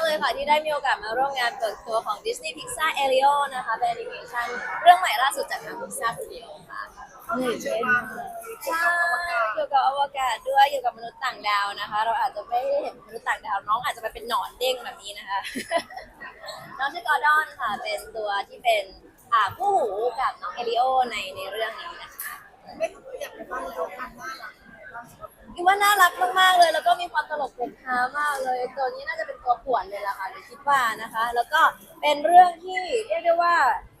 ากเลยค่ะที่ได้มีโอกาสมาร่วมงานเปิดตัวของ Disney Pixar Elio นะคะเป็นแอนิเมชันเรื่องใหม่ล่าสุดจากทาง Pixar Studio ค่ะตื่นเต้นมากใช่เกี่ยวกับอวกาศด้วยเกี่ยวกับมนุษย์ต่างดาวนะคะ เราอาจจะไม่ได้เห็นมนุษย์ต่างดาวน้องอาจจะไปเป็นหนอนเด้งแบบนี้นะคะ น้องชื่อกอร์ดอนค่ะ เป็นตัวที่เป็นอ่าผู้หูกับน้องเอลิโอในในเรื่องนี้นะคะ ไม่รู้อยากไปบ้านแล้วกันว่าหลัง คิดว่าน่ารักมากๆเลย แล้วก็มีความตลกปกฮามากเลยตัวนี้น่าจะเป็นตัวป่วนเลยล่ะค่ะหนูคิดว่านะคะ แล้วก็เป็นเรื่องที่เรียกได้ว่า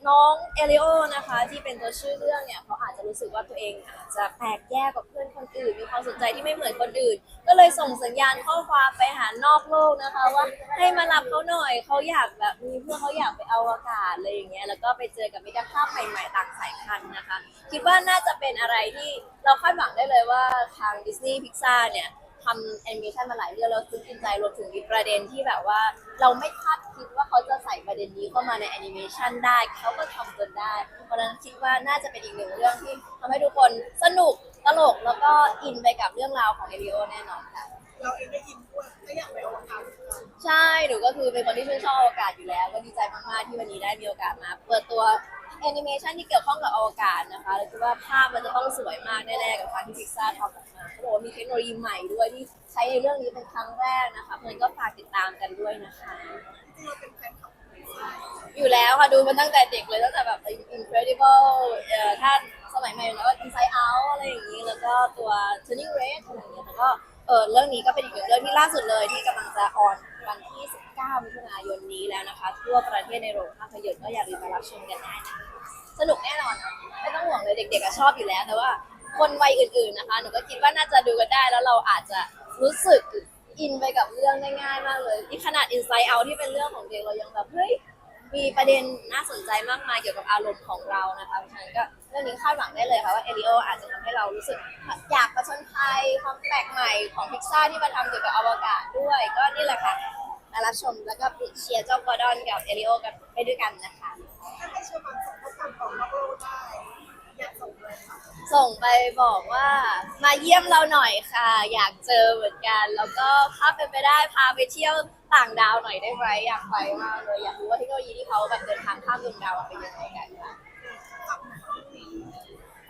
น้องเอลิโอนะคะที่เป็นตัวชื่อเรื่องเนี่ยเขาอาจจะรู้สึกว่าตัวเองอาจจะแปลกแยกกับเพื่อนคนอื่น มีความสนใจที่ไม่เหมือนคนอื่น ก็เลยส่งสัญญาณข้อความไปหานอกโลกนะคะ ว่าให้มารับเขาหน่อยเขาอยากแบบมีเพื่อนเขาอยากไปเอวกาศอะไรอย่างเงี้ยแล้วก็ไปเจอกับมิตรภาพใหม่ๆต่างสายพันธุ์นะคะ คิดว่าน่าจะเป็นอะไรที่เราคาดหวังได้เลยว่าทางดิสนีย์พิกซาเนี่ย ทำแอนิเมชันมาหลายเรื่องแล้วซึ้งกินใจรวมถึงมีประเด็นที่แบบว่า เราไม่คาดคิดว่าเขาจะใส่ประเด็นนี้เข้ามาในแอนิเมชันได้เขาก็ทำจนได้ เพราะฉะนั้นคิดว่าน่าจะเป็นอีกหนึ่งเรื่องที่ทำให้ทุกคนสนุกตลกแล้วก็อินไปกับเรื่องราวของเอลิโอแน่นอนค่ะ เราเองได้ยินด้วยก็อยากไปอวกาศใช่หนูก็คือเป็นคนที่ชื่นชอบอวกาศอยู่แล้ว ก็ดีใจมากๆที่วันนี้ได้มีโอกาสมาเปิดตัว แอนิเมชันที่เกี่ยวข้องกับอวกาศนะคะแล้วคิดว่าภาพมันจะต้องสวยมากแน่ๆกับการที่พิกซ่าทำออกมาเขาบอกว่ามีเทคโนโลยีใหม่ด้วยที่ใช้ในเรื่องนี้เป็นครั้งแรกนะคะเพื่อนก็ฝากติดตามกันด้วยนะคะ เราเป็นแฟนคลับของพิซซ่าอยู่แล้วค่ะดูมาตั้งแต่เด็กเลยตั้งแต่แบบ Incredible เอ่อถ้าสมัยใหม่แล้วก็ Inside Out อะไรอย่างนี้ แล้วก็ตัว Turning Red อะไรอย่างเงี้ยแล้วก็เออเรื่องนี้ก็เป็นอีกหนึ่งเรื่องที่ล่าสุดเลยที่กำลังจะออนวันที่ 19มิถุนายนนี้แล้วนะคะ ทั่วประเทศในโรงภาพยนตร์ก็อย่าลืมมารับชมกันได้นะคะ สนุกแน่นอนค่ะไม่ต้องห่วงเลยเด็กๆอะชอบอยู่แล้ว แต่ว่าคนวัยอื่นๆนะคะหนูก็คิดว่าน่าจะดูกันได้ แล้วเราอาจจะรู้สึกอินไปกับเรื่องได้ง่ายมากเลยที่ขนาด Inside Out ที่เป็นเรื่องของเด็กเรายังแบบเฮ้ยมีประเด็นน่าสนใจมากมายเกี่ยวกับอารมณ์ของเรานะคะเพราะฉะนั้นก็เรื่องนี้คาดหวังได้เลยค่ะว่าเอลิโออาจจะทำให้เรารู้สึกอยากประชนภัยความแปลกใหม่ของพิกซ่าที่มาทำเกี่ยวกับอวกาศด้วย ก็นี่แหละค่ะมารับชมแล้วก็เชียร์เจ้ากอร์ดอนกับเอลิโอกันไปด้วยกันนะคะ ถ้าให้เชื่อมันส่งข้อความ ของนอกโลกได้อยากส่งเลยค่ะส่งไปบอกว่ามาเยี่ยมเราหน่อยค่ะ อยากเจอเหมือนกัน แล้วก็ถ้าเป็นไปได้พาไปเที่ยวต่างดาวหน่อยได้ไหมอยากไปมากเลยอยากรู้ว่าเทคโนโลยีที่เขาแบบเดินทางข้ามดวงดาวเป็นยังไงกันค่ะ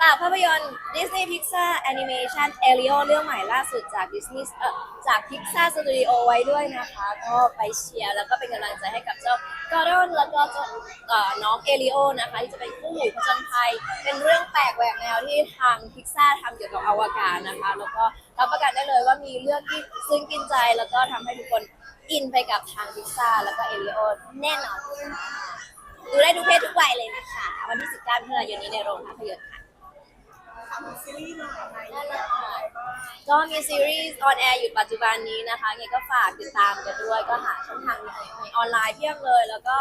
ฝากภาพยนตร์ Disney Pixar Animation Elio เรื่องใหม่ล่าสุดจาก Disney เอ่อจาก Pixar Studio ไว้ด้วยนะคะ ก็ไปเชียร์แล้วก็เป็นกำลังใจให้กับเจ้ากอร์ดอนแล้วก็เจ้าเอ่อน้องเอลิโอนะคะ ที่จะเป็นผู้หมู่ผจญภัย เป็นเรื่องแปลกแหวกแนวที่ทาง Pixar ทำเกี่ยวกับอวกาศนะคะ แล้วก็รับประกันได้เลยว่ามีเรื่องที่ซึ้งกินใจ แล้วก็ทำให้ทุกคนอินไปกับทาง Pixar แล้วก็เอลิโอแน่นอนดูได้ทุกเพศทุกวัยเลยนะคะ วันที่ 19มิถุนายนนี้ในโรงภาพยนตร์ค่ะ ซีรีส์หน่อยในนั่นแหละอะค่ะไรบ้างก็มีซีรีส์ออนแอร์อยู่ปัจจุบันนี้นะคะไงก็ฝากติดตามกันด้วย ก็หาช่องทางในในออนไลน์เพียบเลย แล้วก็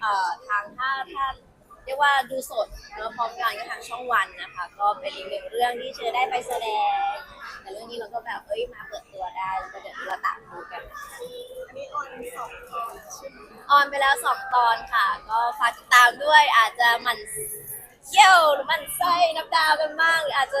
เอ่อทางถ้าถ้าเรียกว่าดูสดแล้วพร้อมกันก็ทางช่องวันนะคะ ก็เป็นอีกหนึ่งเรื่องที่เชอได้ไปแสดง แต่เรื่องนี้เราก็แบบเอ้ยมาเปิดตัวได้แล้วก็เดี๋ยวเราตามดูกันนะคะอันนี้ออนสองตอนใช่ไหมออนไปแล้วสองตอนค่ะ ก็ฝากติดตามด้วยอาจจะหมัน เที่ยวหรือหมันไส้นับดาวกันบ้างหรืออาจจะ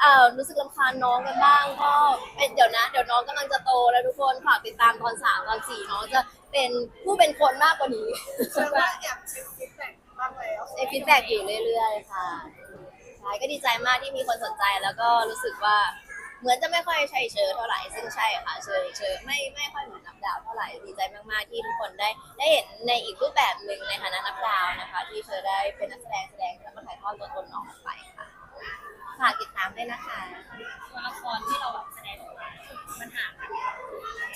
เอ่อรู้สึกลำคาญน้องกันบ้างก็เป็นเดี๋ยวนะ เดี๋ยวน้องกำลังจะโตแล้วทุกคนฝากติดตามตอนสามตอนสี่น้องจะเป็นผู้เป็นคนมากกว่านี้เชื่อว่าอยากเช็คฟีดแบ็กบ้างแล้วเอฟีดแบ็กอยู่เรื่อยๆค่ะใช่ก็ดีใจมากที่มีคนสนใจแล้วก็รู้สึกว่าเหมือนจะไม่ค่อยใช่เชอเท่าไหร่ซึ่งใช่ค่ะเชอเชอไม่ไม่ค่อยเหมือนนับดาวเท่าไหร่ดีใจมากๆที่ทุกคนได้ได้เห็นในอีกรูปแบบหนึ่งในฐานะนับดาวนะคะ ที่เชอได้เป็นนักแสดงแสดง แล้วก็ถ่ายทอดตัวตนน้องออกไปค่ะฝากติดตามด้วยนะคะตัวละครที่เราแบบแสดงออกมามันห่างกัน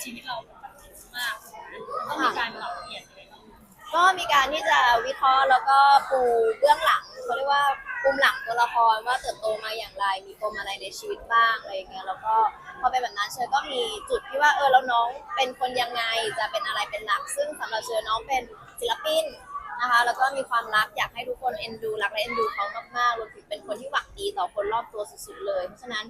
ชีวิตเราแบบมากต้องมีการปรับเปลี่ยนอะไรบ้างก็มีการที่จะวิเคราะห์แล้วก็ปูเบื้องหลังเขาเรียกว่าปูมหลังตัวละครว่าเติบโตมาอย่างไร มีปมอะไรในชีวิตบ้างอะไรอย่างเงี้ยแล้วก็พอเป็นแบบนั้นเชอก็มีจุดที่ว่าเออแล้วน้องเป็นคนยังไงจะเป็นอะไรเป็นหลัก ซึ่งสำหรับเชอน้องเป็นศิลปิน นะคะ แล้วก็มีความรักอยากให้ทุกคนเอ็นดูรักและเอ็นดูเขามากๆรวมถึงเป็นคนที่หวังดีต่อคนรอบตัวสุดๆเลย เพราะฉะนั้น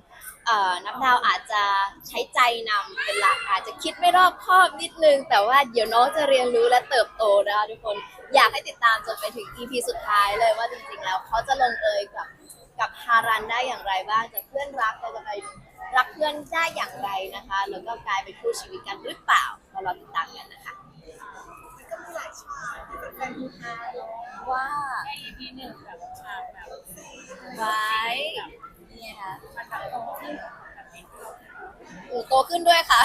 เอ่อนับดาวอาจจะใช้ใจนำเป็นหลักอาจจะคิดไม่รอบคอบนิดนึง แต่ว่าเดี๋ยวน้องจะเรียนรู้และเติบโตนะคะทุกคนอยากให้ติดตามจนไปถึง EP สุดท้ายเลยว่าจริงๆแล้วเขาจะลงเอยกับกับฮารันได้อย่างไรบ้างจากเพื่อนรักจะไปรักเพื่อนได้อย่างไรนะคะ แล้วก็กลายเป็นคู่ชีวิตกันหรือเปล่าเรารอติดตามกันนะคะ กายที่เป็นแฟนมูฮาเนาะว่าใน EP หนึ่งแบบฉากแบบไว้เนี่ยค่ะมันแบบโตขึ้นแบบนี้หนูโตขึ้นด้วยค่ะ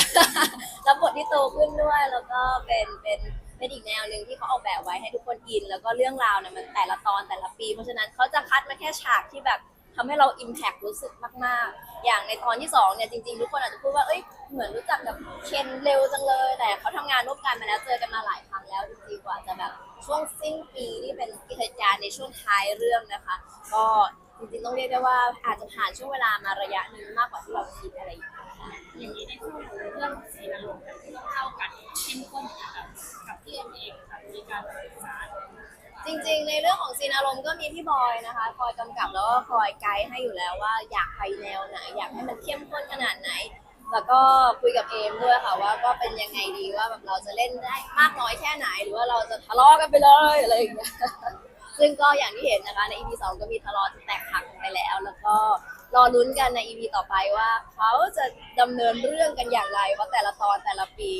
รับบทที่โตขึ้นด้วยแล้วก็เป็นเป็นเป็นอีกแนวหนึ่งที่เขาออกแบบไว้ให้ทุกคนอิน แล้วก็เรื่องราวเนี่ยมันแต่ละตอนแต่ละปี เพราะฉะนั้นเขาจะคัดมาแค่ฉากที่แบบทำให้เราอิมแพกรู้สึกมาก ๆ อย่างในตอนที่สองเนี่ยจริง ๆ ทุกคนอาจจะพูดว่า เอ้ย เหมือนรู้จักกับเคนเร็วจังเลย แต่เขาทำงานร่วมกันมาแล้วเจอกันมาหลายครั้งแล้วจริง ว่าจะแบบช่วงสิ้นปีที่เป็นกิจการในช่วงท้ายเรื่องนะคะ ก็จริงๆต้องเรียกได้ว่าอาจจะผ่านช่วงเวลามาระยะหนึ่งมากกว่าที่เราคิดอะไรอย่างเงี้ยค่ะอย่างนี้ในช่วงเรื่องสีนรกแบบต้องเข้ากันเข้มข้นกับกับที่เอ็มเองแบบมีการสื่อสารจริงๆ ในเรื่องของซีนอารมณ์ก็มีพี่บอยนะคะคอยกำกับแล้วก็คอยไกด์ให้อยู่แล้วว่าอยากไปแนวไหนอยากให้มันเข้มข้นขนาดไหน แล้วก็คุยกับเอมด้วยค่ะว่าก็เป็นยังไงดีว่าแบบเราจะเล่นได้มากน้อยแค่ไหนหรือว่าเราจะทะเลาะกันไปเลยอะไรอย่างเงี้ยซึ่งก็อย่างที่เห็นนะคะใน EP สองก็มีทะเลาะที่แตกหักไปแล้ว แล้วก็รอลุ้นกันใน EP ต่อไปว่าเขาจะดำเนินเรื่องกันอย่างไรว่าแต่ละตอนแต่ละปี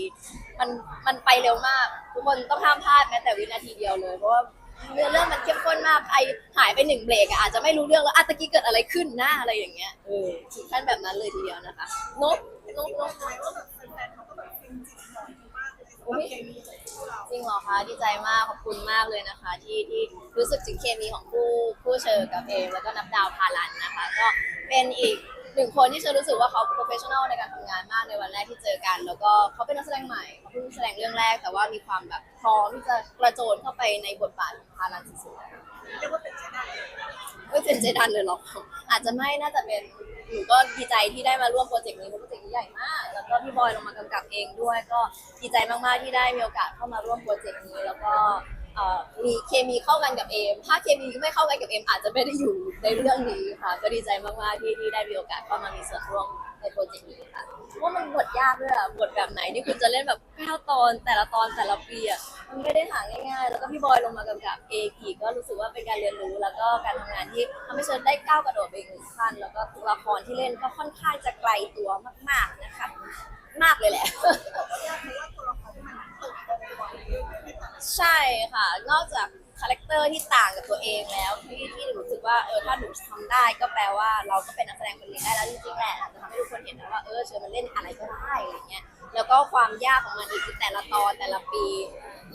มันมันไปเร็วมาก ทุกคนต้องห้ามพลาดแม้แต่วินาทีเดียวเลยเพราะว่า เรื่องเรื่องมันเข้มข้นมากใครหายไปหนึ่งเบรกอะอาจจะไม่รู้เรื่องแล้วอะตะกี้เกิดอะไรขึ้นหนะอะไรอย่างเงี้ยเออถึงขั้นแบบนั้นเลยทีเดียวนะคะนกนกนกหมายว่าแบบแฟนๆเขาก็แบบฟินจิตหน่อยมากจริงเหรอคะดีใจมากขอบคุณมากเลยนะคะ ที่ที่รู้สึกถึงเคมีของคู่คู่เชอร์กับเอมแล้วก็นับดาวพาลันนะคะ ก็เป็นอีก หนึ่งคนที่เชอรู้สึกว่าเขาโปรเฟชชั่นอลในการทำงานมากในวันแรกที่เจอกัน แล้วก็เขาเป็นนักแสดงใหม่เขาเพิ่งแสดงเรื่องแรก แต่ว่ามีความแบบพร้อมที่จะกระโจนเข้าไปในบทบาทของพาลันสุดๆเรียกว่าเป็นใจได้ไม่เป็นเจดันเลยหรอกอาจจะไม่น่าจะเป็นหนูก็ดีใจที่ได้มาร่วมโปรเจกต์นี้เพราะโปรเจกต์นี้ใหญ่มาก แล้วก็พี่บอยลงมากำกับเองด้วย ก็ดีใจมากๆที่ได้มีโอกาสเข้ามาร่วมโปรเจกต์นี้ แล้วก็ เอ่อมีเคมีเข้ากันกับเอม ถ้าเคมีไม่เข้ากันกับเอมอาจจะไม่ได้อยู่ในเรื่องนี้ค่ะก็ดีใจมากๆที่ที่ได้มีโอกาสเข้ามามีส่วนร่วมในโปรเจกต์นี้ค่ะว่ามันบทยากด้วยอะบทแบบไหนที่คุณจะเล่นแบบเก้าตอนแต่ละตอนแต่ละปีอะมันไม่ได้หาง่ายๆ แล้วก็พี่บอยลงมากำกับเองอีกก็รู้สึกว่าเป็นการเรียนรู้ แล้วก็การทำงานที่ทำให้เชิญได้ก้าวกระโดดไปอีกหนึ่งขั้นแล้วก็ตัวละครที่เล่นก็ค่อนข้างจะไกลตัวมากๆนะคะ มากเลยแหละ ยากเพราะว่าตัวละค ใช่ค่ะ นอกจากคาแรคเตอร์ที่ต่างกับตัวเองแล้วที่ที่หนูรู้สึกว่าเออถ้าหนูทำได้ก็แปลว่าเราก็เป็นนักแสดงคนนี้ได้แล้วจริงๆแหละอาจจะทำให้ทุกคนเห็นนะว่าเออเชิญมันเล่นอะไรก็ได้อะไรเงี้ยแล้วก็ความยากของมันอีกคือแต่ละตอนแต่ละปี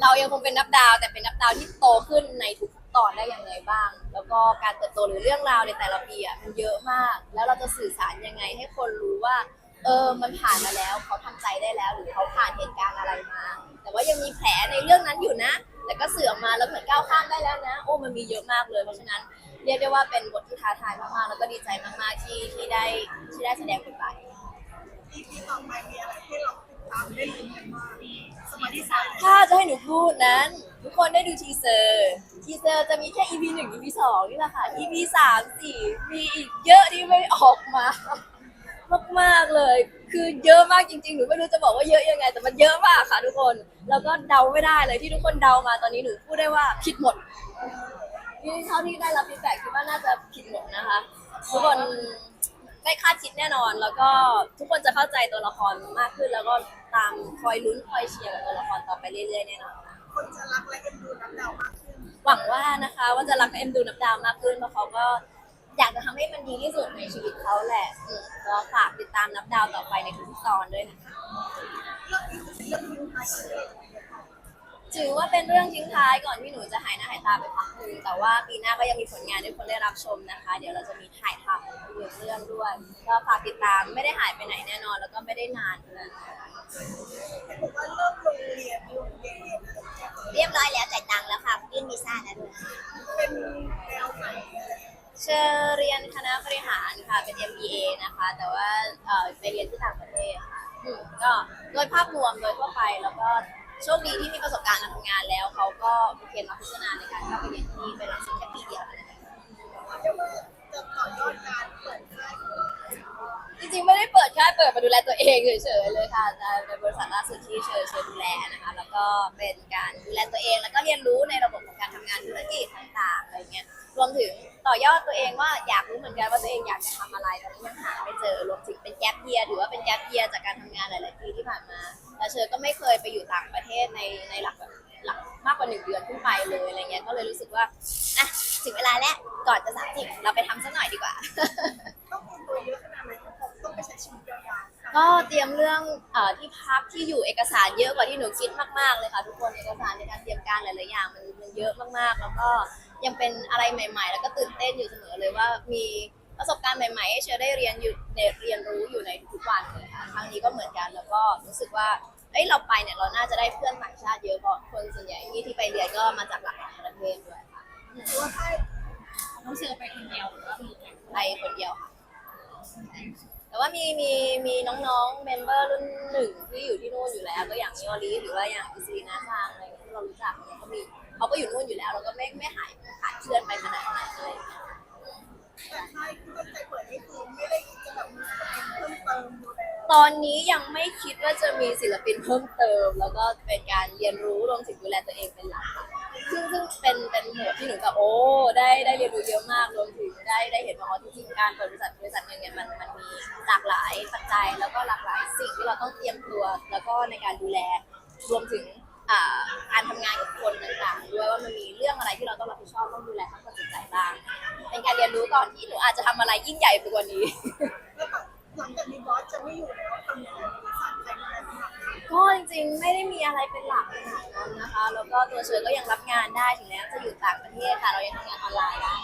เรายังคงเป็นนับดาวแต่เป็นนับดาวที่โตขึ้นในทุกๆตอนได้อย่างไรบ้าง แล้วก็การเติบโตหรือเรื่องราวในแต่ละปีอะมันเยอะมาก แล้วเราจะสื่อสารยังไงให้คนรู้ว่า เออมันผ่านมาแล้วเขาทำใจได้แล้ว หรือเขาผ่านเหตุการณ์อะไรมา แต่ว่ายังมีแผลในเรื่องนั้นอยู่นะ แต่ก็เสื่อมมาแล้วเหมือนก้าวข้ามได้แล้วนะ โอ้มันมีเยอะมากเลย เพราะฉะนั้นเรียกได้ว่าเป็นบทที่ท้าทายมากๆแล้วก็ดีใจมากๆที่ที่ได้ที่ได้แสดงบทบาทอีพีต่อไปมีอะไรให้เราติดตามได้ลุ้นกันบ้างสมัยที่สามถ้าจะให้หนูพูดนั้น ทุกคนได้ดูทีเซอร์ ทีเซอร์จะมีแค่ EP หนึ่ง EP สองนี่แหละค่ะ EP สามสี่มีอีกเยอะที่ไม่ออกมา มากๆเลย คือเยอะมากจริงๆ หนูไม่รู้จะบอกว่าเยอะยังไง แต่มันเยอะมากค่ะทุกคน แล้วก็เดาไม่ได้เลยที่ทุกคนเดามาตอนนี้หนูพูดได้ว่าผิดหมดนี่เท่าที่ได้รับฟีดแบ็กคิดว่าน่าจะผิดหมดนะคะ ทุกคนไม่คาดคิดแน่นอน แล้วก็ทุกคนจะเข้าใจตัวละครมากขึ้น แล้วก็ตามคอยลุ้นคอยเชียร์กับตัวละครต่อไปเรื่อยๆแน่นอนค่ะคนจะรักและเอ็นดูน้ำดาวมากขึ้น หวังว่านะคะว่าจะรักเอ็มดูนับดาวมากขึ้นเพราะเขาก็ อยากจะทำให้มันดีที่สุดในชีวิตเขาแหละอืมก็ฝากติดตามนับดาวต่อไปในทุกๆตอนด้วยนะคะเรื่องนี้คือเรื่องทิ้งท้ายชีวิตถือว่าเป็นเรื่องทิ้งท้ายก่อนที่หนูจะหายหน้าหายตาไปพักหนึงแต่ว่าปีหน้าก็ยังมีผลงานให้คนได้รับชมนะคะ เดี๋ยวเราจะมีถ่ายทำอีกหนึ่งเรื่องด้วยก็ฝากติดตามไม่ได้หายไปไหนแน่นอน แล้วก็ไม่ได้นานด้วยเห็นบอกว่าเริ่มโรงเรียนโรงเรียนเรียบร้อยแล้วจ่ายตังค์แล้วค่ะยื่นวีซ่าแล้วด้วย เชอเรียนคณะบริหารค่ะ เป็น MBA นะคะ แต่ว่าเอ่อไปเรียนที่ต่างประเทศค่ะอืมก็โดยภาพรวมโดยทั่วไปแล้วก็โชคดีที่มีประสบการณ์การทำงานแล้ว เขาก็เขียนมาพิจารณาในการเข้าไปเรียนที่เป็นหลักสูตรแค่ปีเดียวเท่านั้นเองเรียกว่าจะต่อยอดการเปิดค่ายของเราจริงๆ ไม่ได้เปิดแค่เปิดมาดูแลตัวเองเฉยๆเลยค่ะแต่เป็นบริษัทล่าสุดที่เชิญเชิญดูแลนะคะ แล้วก็เป็นการดูแลตัวเองแล้วก็เรียนรู้ในระบบของการทำงานธุรกิจต่างๆอะไรเงี้ย รวมถึงต่อยอดตัวเองว่าอยากรู้เหมือนกันว่าตัวเองอยากจะทำอะไรตอนนี้ยังหาไม่เจอรวมถึงเป็นแกลบเยียถือว่าเป็นแกลบเยียจากการทำงานหลาย ๆ ปีที่ผ่านมาแต่เชอก็ไม่เคยไปอยู่ต่างประเทศในในหลักแบบหลักมากกว่าหนึ่งเดือนขึ้นไปเลยอะไรเงี้ยก็เลยรู้สึกว่าอะถึงเวลาแล้วก่อนจะสามสิบเราไปทำสักหน่อยดีกว่า ต้องเตรียมตัวเยอะขนาดไหนผมต้องไปใช้ชีวิตยาวๆก็เตรียมเรื่องเออที่พักที่อยู่เอกสารเยอะกว่าที่หนูคิดมากๆเลยค่ะทุกคนเอกสารในการเตรียมการหลายๆอย่างมันมันเยอะมากๆ แล้วก็ ยังเป็นอะไรใหม่ ๆ แล้วก็ตื่นเต้นอยู่เสมอเลยว่ามีประสบการณ์ใหม่ๆให้เชอได้เรียนอยู่ในเรียนรู้อยู่ในทุกวันเลยค่ะครั้งนี้ก็เหมือนกันแล้วก็รู้สึกว่าเอ้ยเราไปเนี่ยเราน่าจะได้เพื่อนต่างชาติเยอะเพราะคนส่วนใหญ่ที่ที่ไปเรียนก็มาจากหลากหลายประเทศด้วยค่ะหรือว่าค่ายน้องเชอไปคนเดียวหรือว่ามีแข่งไปคนเดียวค่ะ แต่ว่ามีมีมีน้องๆเมมเบอร์รุ่นหนึ่งที่อยู่ที่นู่นอยู่แล้ว ก็อย่างมิโอลีหรือว่าอย่างอิสรีนาทางอะไรเงี้ยที่เรารู้จักเนี่ยก็มี เขาก็อยู่นู่นอยู่แล้วเราก็ไม่ไม่หายขาดเชื่อนไปขนาดนั้นอะไรอย่างเงี้ยแต่ค่ายที่ตั้งใจเปิดนี่คือไม่ได้จะแบบมีเพิ่มเติมดูแลตอนนี้ยังไม่คิดว่าจะมีศิลปินเพิ่มเติม แล้วก็เป็นการเรียนรู้รวมถึงดูแลตัวเองเป็นหลักค่ะซึ่งซึ่งเป็นเป็นโหมดที่หนูกับโอ้ได้ได้เรียนรู้เยอะมากรวมถึงได้ได้เห็นว่าอ๋อจริงๆการเปิดบริษัทบริษัทหนึงเนี่ยมันมันมีหลากหลายปัจจัยแล้วก็หลากหลายสิ่งที่เราต้องเตรียมตัว แล้วก็ในการดูแลรวมถึง อ่าการทำงานกับคนต่างๆด้วยว่ามันมีเรื่องอะไรที่เราต้องรับผิดชอบต้องดูแลทั้งคนจิตใจบ้าง เป็นการเรียนรู้ก่อนที่หนูอาจจะทำอะไรยิ่งใหญ่ไปกว่านี้ แล้วก็หลังจากนี้บอสจะไม่อยู่แล้วทำยังไงบริษัทใครดูแลเป็นหลักก็จริงๆไม่ได้มีอะไรเป็นหลักขนาดนั้นนะคะ แล้วก็ตัวเชอก็ยังรับงานได้ถึงแม้จะอยู่ต่างประเทศค่ะ เรายังทำงานออนไลน์ได้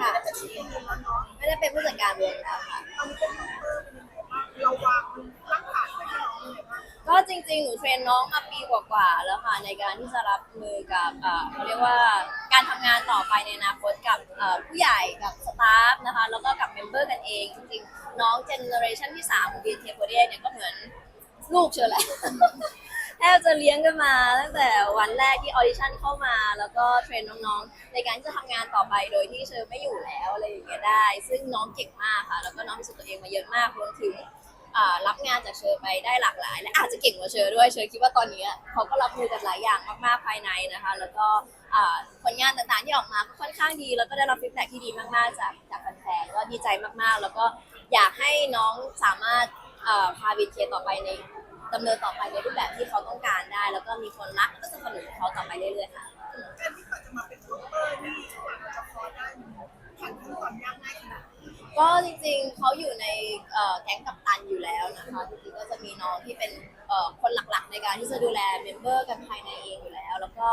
ค่ะจะชี้เงินแล้วเนาะไม่ได้เป็นผู้จัดการวงแล้วค่ะ ตอนนี้เป็นเพิ่มเป็นยังไงบ้างเราวาง ก็จริงๆ หนูเทรนน้องมาปีกว่าๆแล้วค่ะในการที่จะรับมือกับเอ่อเขาเรียกว่าการทำงานต่อไปในอนาคตกับเอ่อผู้ใหญ่กับสตาฟนะคะแล้วก็กับเมมเบอร์กันเองจริงๆ น้องเจเนอเรชันที่3ของ b t 4 8เนี่ยก็เหมือนลูกเชอแหละ แทบจะเลี้ยงกันมาตั้งแต่วันแรกที่ออดิชั่นเข้ามา แล้วก็เทรนน้องๆ ในการที่จะทำงานต่อไปโดยที่เชอไม่อยู่แล้วอะไรอย่างเงี้ยได้ ซึ่งน้องเก่งมากค่ะ แล้วก็น้องพิสูจน์ตัวเองมาเยอะมากรวมถึง อ่ารับงานจากเชอไปได้หลากหลาย และอาจจะเก่งกว่าเชอด้วยเชอคิดว่าตอนนี้เขาก็รับมือกับหลายอย่างมากๆภายในนะคะ แล้วก็อ่าผลงานต่างๆที่ออกมาก็ค่อนข้างดี แล้วก็ได้รับฟีดแบ็ที่ดีมากๆจากจากแฟนๆก็ดีใจมากๆ แล้วก็อยากให้น้องสามารถอ่าพาวินเคต่อไปในดำเนินต่อไปในรูปแบบที่เขาต้องการได้ แล้วก็มีคนรักก็สนับสนุนเขาต่อไปเรื่อยๆค่ะ ก็จริงๆเขาอยู่ในเอ่อแก๊งกัปตันอยู่แล้วนะคะจริงๆก็จะมีน้องที่เป็นเอ่อคนหลักๆ ในการที่จะดูแลเมมเบอร์กันภายในเองอยู่แล้ว แล้วก็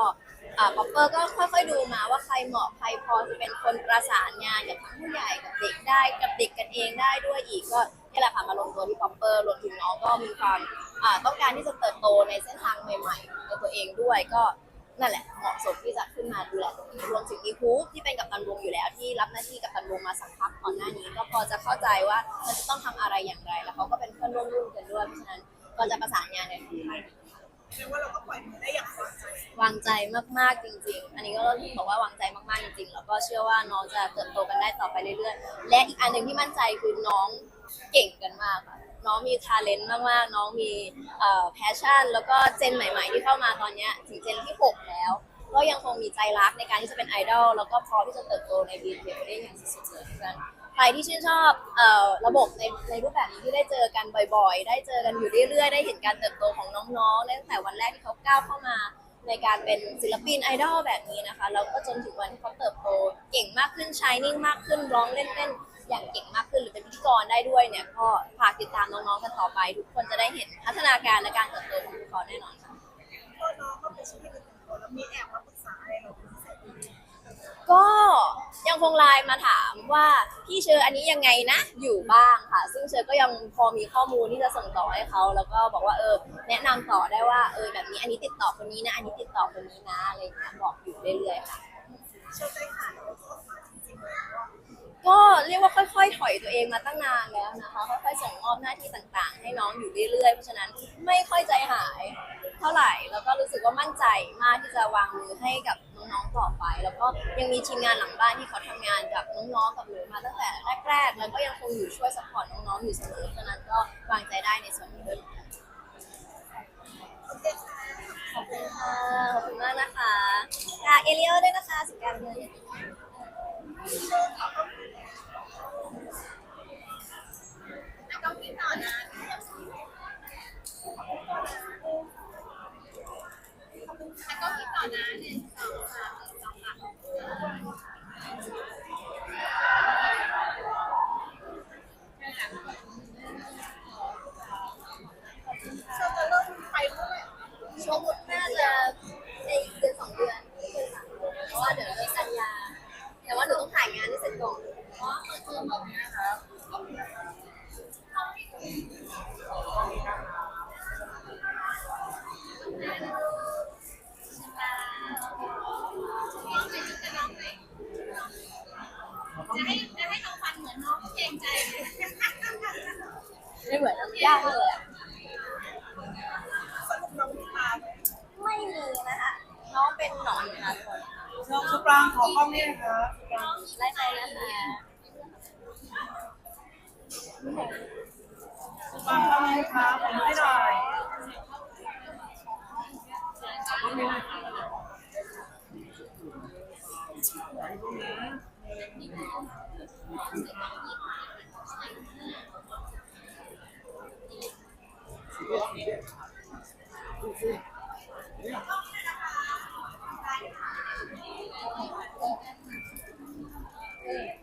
ป๊อปเปอร์ก็ค่อยๆดูมาว่าใครเหมาะใครพอจะเป็นคนประสานงานกับทั้งผู้ใหญ่กับเด็กได้กับเด็กกันเองได้ด้วยอีกก็นี่แหละค่ะมาลงตัวที่ป๊อปเปอร์รวมถึงน้องก็มีความอ่าต้องการที่จะเติบโตในเส้นทางใหม่ๆในตัวเองด้วยก็ นั่นแหละเหมาะสมที่จะขึ้นมาดูแลตรงนี้รวมถึงมีฮูปที่เป็นกัปตันวงอยู่แล้ว ที่รับหน้าที่กัปตันวงมาสักพักก่อนหน้านี้ ก็พอจะเข้าใจว่ามันจะต้องทำอะไรอย่างไร แล้วเขาก็เป็นเพื่อนร่วมรุ่นกันด้วยเพราะฉะนั้นก็จะประสานงานกท่านเรียกว่าเราก็ปล่อยมือได้อย่างสบายใจวางใจมากๆจริง ๆ อันนี้ก็บอกว่าวางใจมากๆจริงๆ แล้วก็เชื่อว่าน้องจะเติบโตกันได้ต่อไปเรื่อยๆ และอีกอันหนึ่งที่มั่นใจคือน้องเก่งกันมากค่ะ น้องมีทาเลนต์มากๆ น้องมีแพชชั่น แล้วก็เจนใหม่ๆ ที่เข้ามาตอนนี้ถึงเจนที่ 6 แล้ว ก็ยังคงมีใจรักในการที่จะเป็นไอดอลแล้วก็พร้อมที่จะเติบโตในบีเทได้อย่างสุดๆเลยเพราะฉะนั้นใครที่ชื่นชอบอระบบในในรูปแบบนี้ที่ได้เจอกันบ่อยๆ ได้เจอกันอยู่เรื่อยๆ ได้เห็นการเติบโตของน้องๆตั้งแต่วันแรกที่เขาก้าวเข้ามาในการเป็นศิลปินไอดอลแบบนี้นะคะแล้วก็จนถึงวันที่เขาเติบโตเก่งมากขึ้นชายนิ่งมากขึ้นร้องเล่นเต้น อย่างเก่งมากขึ้นหรือเป็นพิธีกรได้ด้วยเนี่ยก็ฝากติดตามน้องๆกันต่อไป ทุกคนจะได้เห็นพัฒนาการและการเติบโตของพวกเขาแน่นอนค่ะก็น้องก็เป็นชีวิตหนึ่งคนแล้วมีแอบมาปรึกษาอะไรเราเป็นพิเศษก็ยังคงไลน์มาถามว่าพี่เชออันนี้ยังไงนะ อยู่บ้างค่ะ ซึ่งเชอก็ยังพอมีข้อมูลที่จะส่งต่อให้เขา แล้วก็บอกว่าเออแนะนำต่อได้ว่าเออแบบนี้อันนี้ติดต่อคนนี้นะ อันนี้ติดต่อคนนี้นะอะไรอย่างเงี้ยบอกอยู่เรื่อยๆค่ะเชอใจหายแล้วก็ ก็เรียกว่าค่อย ๆ ถอยตัวเองมาตั้งนานแล้วนะคะ ค่อยๆส่งมอบหน้าที่ต่างๆ ให้น้องอยู่เรื่อยๆ เพราะฉะนั้นไม่ค่อยใจหายเท่าไหร่ แล้วก็รู้สึกว่ามั่นใจมากที่จะวางมือให้กับน้องๆต่อไป แล้วก็ยังมีทีมงานหลังบ้านที่เขาทำงานกับน้องๆกับหนูมาตั้งแต่แรกๆ แล้วก็ยังคงอยู่ช่วยสปอร์ตน้องๆอยู่เสมอเพราะฉะนั้นก็วางใจได้ในส่วนนี้ด้วย นน้องชุปรางขอกล้องนี่นะครับไล่ไปนะคะปรางกล้องนี้ครับผมให้หน่อย เ